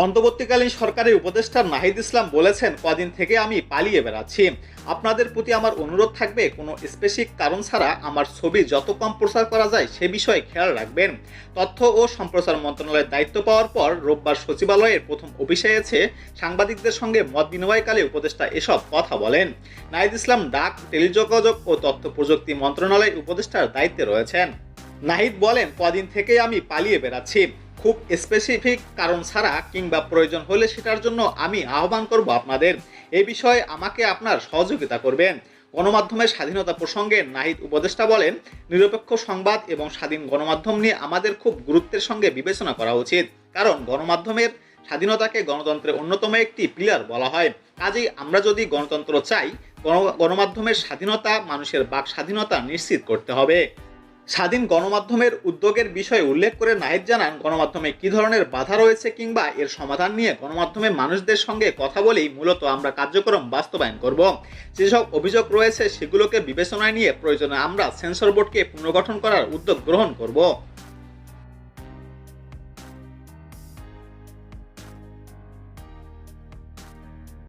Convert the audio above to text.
অন্তর্বর্তীকালীন সরকারের উপদেষ্টা নাহিদ ইসলাম বলেছেন, কদিন থেকে আমি পালিয়ে বেড়াচ্ছি। আপনাদের প্রতি আমার অনুরোধ থাকবে, কোনো স্পেসিফিক কারণ ছাড়া আমার ছবি যত কম প্রচার করা যায় সে বিষয়ে খেয়াল রাখবেন। তথ্য ও সম্প্রচার মন্ত্রণালয়ের দায়িত্ব পাওয়ার পর রোববার সচিবালয়ের প্রথম অফিসে এসে সাংবাদিকদের সঙ্গে মত বিনিময়কালে উপদেষ্টা এসব কথা বলেন। নাহিদ ইসলাম ডাক, টেলিযোগাযোগ ও তথ্য প্রযুক্তি মন্ত্রণালয় উপদেষ্টার দায়িত্বে রয়েছেন। নাহিদ বলেন, কদিন থেকেই আমি পালিয়ে বেড়াচ্ছি। খুব স্পেসিফিক কারণ ছাড়া কিংবা প্রয়োজন হলে সেটার জন্য আমি আহ্বান করব আপনাদের। এই বিষয়ে আমাকে আপনার সহযোগিতা করবেন। গণমাধ্যমের স্বাধীনতা প্রসঙ্গে নাহিদ উপদেষ্টা বলেন, নিরপেক্ষ সংবাদ এবং স্বাধীন গণমাধ্যম নিয়ে আমাদের খুব গুরুত্বের সঙ্গে বিবেচনা করা উচিত। কারণ গণমাধ্যমের স্বাধীনতাকে গণতন্ত্রের অন্যতম একটি পিলার বলা হয়। কাজেই আমরা যদি গণতন্ত্র চাই, গণ- গণমাধ্যমের স্বাধীনতা মানুষের বাক স্বাধীনতা নিশ্চিত করতে হবে। স্বাধীন গণমাধ্যমের উদ্যোগের বিষয়ে উল্লেখ করে নাহিদ জানান, গণমাধ্যমে কি ধরনের বাধা রয়েছে কিংবা এর সমাধান নিয়ে গণমাধ্যমে মানুষদের সঙ্গে কথা বলেই মূলত আমরা কার্যক্রম বাস্তবায়ন করব। যেসব অভিযোগ রয়েছে সেগুলোকে বিবেচনায় নিয়ে প্রয়োজনে আমরা সেন্সর বোর্ডকে পুনর্গঠন করার উদ্যোগ গ্রহণ করব।